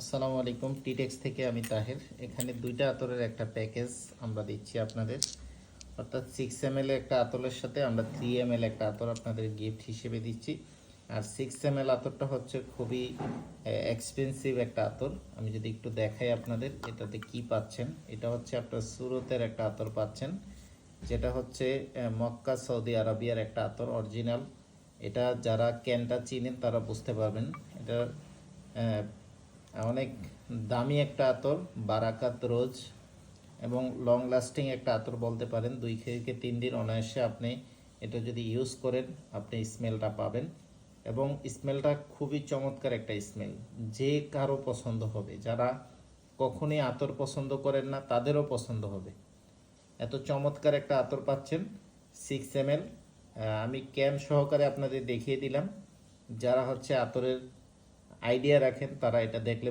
আসসালামু আলাইকুম টিটেক্স থেকে আমি তাহের। এখানে দুইটা আতরের একটা প্যাকেজ আমরা দিচ্ছি আপনাদের। অর্থাৎ সিক্স এম একটা আতরের সাথে আমরা থ্রি এম একটা আতর আপনাদের গিফট হিসেবে দিচ্ছি। আর সিক্স এম আতরটা হচ্ছে খুবই এক্সপেন্সিভ একটা আতর। আমি যদি একটু দেখাই আপনাদের, এটাতে কি পাচ্ছেন? এটা হচ্ছে আপনার সুরতের একটা আতর পাচ্ছেন, যেটা হচ্ছে মক্কা, সৌদি আরবিয়ার একটা আতর অরিজিনাল এটা যারা ক্যানটা চিনেন তারা বুঝতে পারবেন। এটা অনেক দামি একটা আতর, বারাকাত রোজ, এবং লং লাস্টিং একটা আতর বলতে পারেন। দুই থেকে তিন দিন অনায়াসে আপনি এটা যদি ইউজ করেন, আপনি স্মেলটা পাবেন। এবং স্মেলটা খুবই চমৎকার একটা স্মেল যে কারও পছন্দ হবে, যারা কখনই আতর পছন্দ করেন না, তাদেরও পছন্দ হবে। এত চমৎকার একটা আতর পাচ্ছেন সিক্স এম আমি ক্যান সহকারে আপনাদের দেখিয়ে দিলাম। যারা হচ্ছে আতরের আইডিয়া রাখেন তারা এটা দেখলে